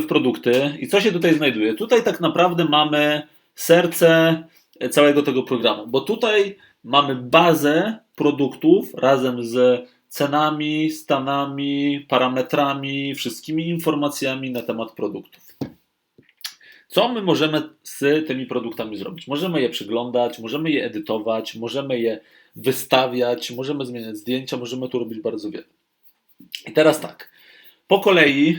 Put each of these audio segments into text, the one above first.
w produkty i co się tutaj znajduje? Tutaj tak naprawdę mamy serce całego tego programu, bo tutaj mamy bazę produktów razem z cenami, stanami, parametrami, wszystkimi informacjami na temat produktów. Co my możemy z tymi produktami zrobić? Możemy je przyglądać, możemy je edytować, możemy je wystawiać, możemy zmieniać zdjęcia, możemy tu robić bardzo wiele. I teraz tak, po kolei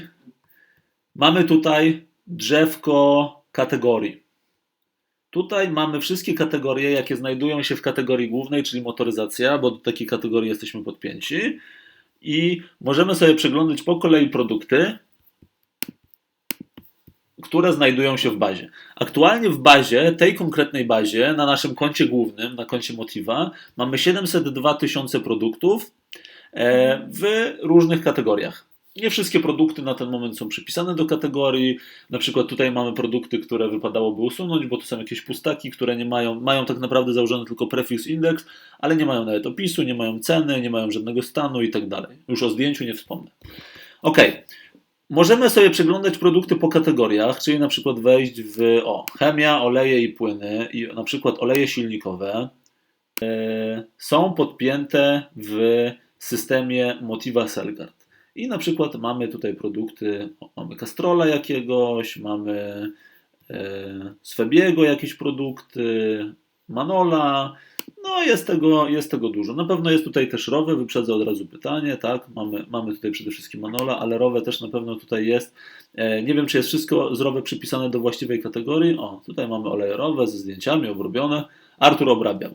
mamy tutaj drzewko kategorii. Tutaj mamy wszystkie kategorie, jakie znajdują się w kategorii głównej, czyli motoryzacja, bo do takiej kategorii jesteśmy podpięci. I możemy sobie przeglądać po kolei produkty, które znajdują się w bazie. Aktualnie w bazie, tej konkretnej bazie, na naszym koncie głównym, na koncie Motiva, mamy 702 tysiące produktów e, w różnych kategoriach. Nie wszystkie produkty na ten moment są przypisane do kategorii. Na przykład tutaj mamy produkty, które wypadałoby usunąć, bo to są jakieś pustaki, które nie mają, mają tak naprawdę założony tylko prefiks indeks, ale nie mają nawet opisu, nie mają ceny, nie mają żadnego stanu i tak dalej. Już o zdjęciu nie wspomnę. Ok. Możemy sobie przeglądać produkty po kategoriach, czyli na przykład wejść w o, chemia, oleje i płyny i na przykład oleje silnikowe yy, są podpięte w systemie Motiva Selgard. I na przykład mamy tutaj produkty, mamy Castrola jakiegoś, mamy e, Swebiego jakieś produkty, Manola, no jest tego, jest tego dużo. Na pewno jest tutaj też Rowe, wyprzedzę od razu pytanie, tak, mamy, mamy tutaj przede wszystkim Manola, ale Rowe też na pewno tutaj jest. E, nie wiem, czy jest wszystko z Rowe przypisane do właściwej kategorii. O, tutaj mamy oleje Rowe ze zdjęciami obrobione. Artur obrabiał.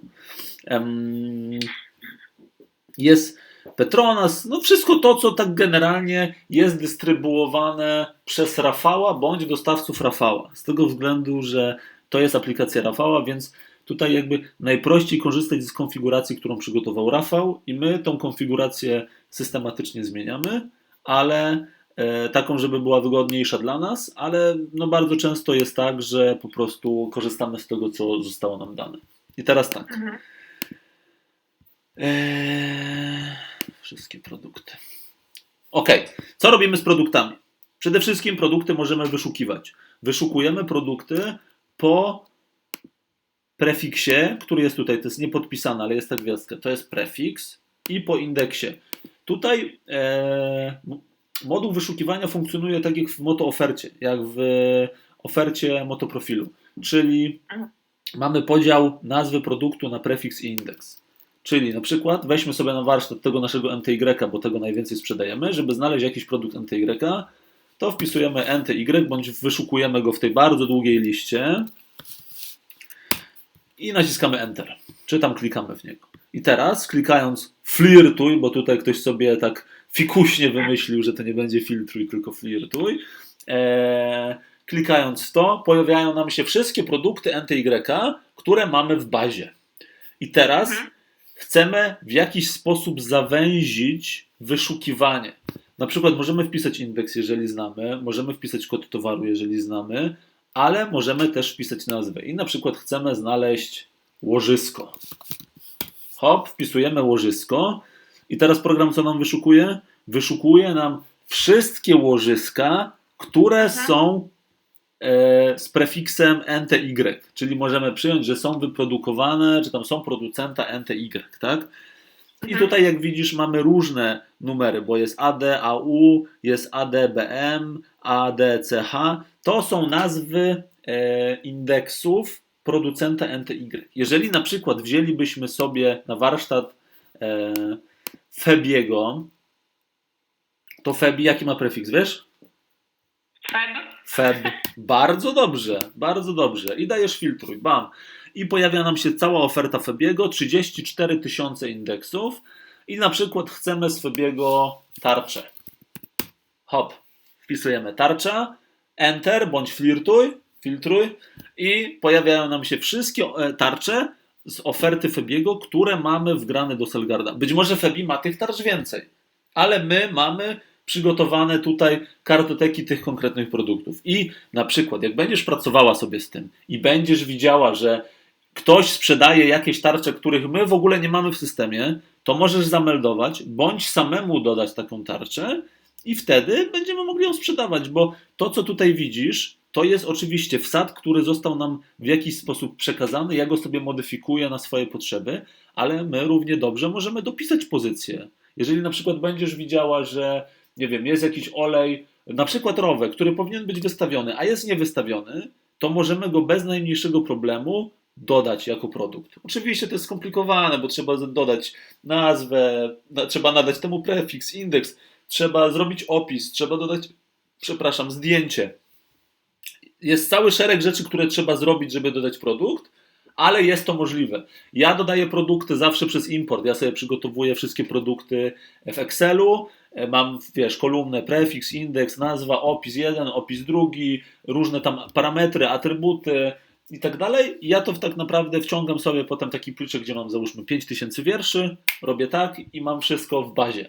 Jest Petronas, no wszystko to, co tak generalnie jest dystrybuowane przez Rafała bądź dostawców Rafała. Z tego względu, że to jest aplikacja Rafała, więc tutaj jakby najprościej korzystać z konfiguracji, którą przygotował Rafał i my tą konfigurację systematycznie zmieniamy, ale e, taką, żeby była wygodniejsza dla nas, ale no bardzo często jest tak, że po prostu korzystamy z tego, co zostało nam dane. I teraz tak. Eee wszystkie produkty. Ok, co robimy z produktami? Przede wszystkim produkty możemy wyszukiwać. Wyszukujemy produkty po prefiksie, który jest tutaj, to jest niepodpisane, ale jest ta gwiazdka, to jest prefiks i po indeksie. Tutaj e, moduł wyszukiwania funkcjonuje tak jak w motoofercie, jak w ofercie motoprofilu, czyli mamy podział nazwy produktu na prefiks i indeks. Czyli na przykład weźmy sobie na warsztat tego naszego MTY, bo tego najwięcej sprzedajemy, żeby znaleźć jakiś produkt MTY, to wpisujemy MTY bądź wyszukujemy go w tej bardzo długiej liście i naciskamy Enter. Czy tam klikamy w niego. I teraz klikając flirtuj, bo tutaj ktoś sobie tak fikuśnie wymyślił, że to nie będzie filtruj, tylko flirtuj. Eee, klikając to, pojawiają nam się wszystkie produkty MTY, które mamy w bazie. I teraz mhm chcemy w jakiś sposób zawęzić wyszukiwanie. Na przykład możemy wpisać indeks, jeżeli znamy, możemy wpisać kod towaru, jeżeli znamy, ale możemy też wpisać nazwę. I na przykład chcemy znaleźć łożysko. Hop, wpisujemy łożysko. I teraz program co nam wyszukuje? Wyszukuje nam wszystkie łożyska, które mhm. są z prefiksem NTY, czyli możemy przyjąć, że są wyprodukowane, czy tam są producenta NTY, tak? I mhm. tutaj, jak widzisz, mamy różne numery, bo jest AD, AU, jest ADBM, ADCH. To są nazwy e, indeksów producenta NTY. Jeżeli na przykład wzięlibyśmy sobie na warsztat e, Febiego, to Febi jaki ma prefiks, wiesz? Feb. Feb. Bardzo dobrze, bardzo dobrze. I dajesz filtruj, bam. I pojawia nam się cała oferta Febiego, 34 tysiące indeksów i na przykład chcemy z Febiego tarczę. Hop, wpisujemy tarcza, enter bądź filtruj, filtruj i pojawiają nam się wszystkie e, tarcze z oferty Febiego, które mamy wgrane do Selgarda. Być może Febi ma tych tarcz więcej, ale my mamy przygotowane tutaj kartoteki tych konkretnych produktów. I na przykład, jak będziesz pracowała sobie z tym i będziesz widziała, że ktoś sprzedaje jakieś tarcze, których my w ogóle nie mamy w systemie, to możesz zameldować, bądź samemu dodać taką tarczę i wtedy będziemy mogli ją sprzedawać, bo to, co tutaj widzisz, to jest oczywiście wsad, który został nam w jakiś sposób przekazany. Ja go sobie modyfikuję na swoje potrzeby, ale my równie dobrze możemy dopisać pozycję. Jeżeli na przykład będziesz widziała, że nie wiem, jest jakiś olej, na przykład rowek, który powinien być wystawiony, a jest niewystawiony, to możemy go bez najmniejszego problemu dodać jako produkt. Oczywiście to jest skomplikowane, bo trzeba dodać nazwę, na, trzeba nadać temu prefiks, indeks, trzeba zrobić opis, trzeba dodać, przepraszam, zdjęcie. Jest cały szereg rzeczy, które trzeba zrobić, żeby dodać produkt, ale jest to możliwe. Ja dodaję produkty zawsze przez import. Ja sobie przygotowuję wszystkie produkty w Excelu. E, Mam, wiesz, kolumnę, prefiks, indeks, nazwa, opis jeden, opis drugi, różne tam parametry, atrybuty i tak dalej. I ja to tak naprawdę wciągam sobie potem taki pliczek, gdzie mam załóżmy 5000 wierszy, robię tak i mam wszystko w bazie.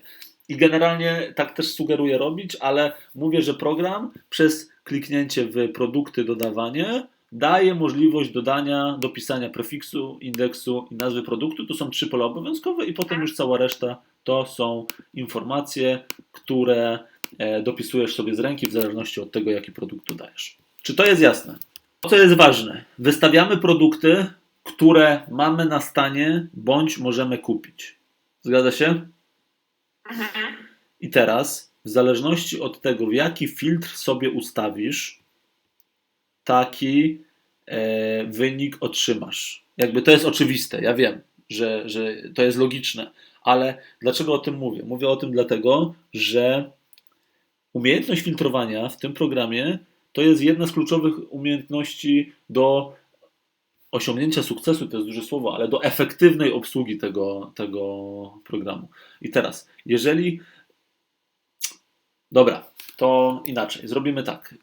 I generalnie tak też sugeruję robić, ale mówię, że program przez kliknięcie w produkty dodawanie daje możliwość dodania, dopisania prefiksu, indeksu i nazwy produktu. To są trzy pola obowiązkowe i potem już cała reszta to są informacje, które e, dopisujesz sobie z ręki w zależności od tego, jaki produkt dodajesz. Czy to jest jasne? Co jest ważne? Wystawiamy produkty, które mamy na stanie bądź możemy kupić. Zgadza się? I teraz, w zależności od tego, jaki filtr sobie ustawisz, taki e, wynik otrzymasz. Jakby to jest oczywiste, ja wiem, że, że to jest logiczne, ale dlaczego o tym mówię? Mówię o tym dlatego, że umiejętność filtrowania w tym programie to jest jedna z kluczowych umiejętności do osiągnięcia sukcesu, to jest duże słowo, ale do efektywnej obsługi tego, tego programu. I teraz, jeżeli. Dobra, to inaczej. Zrobimy tak.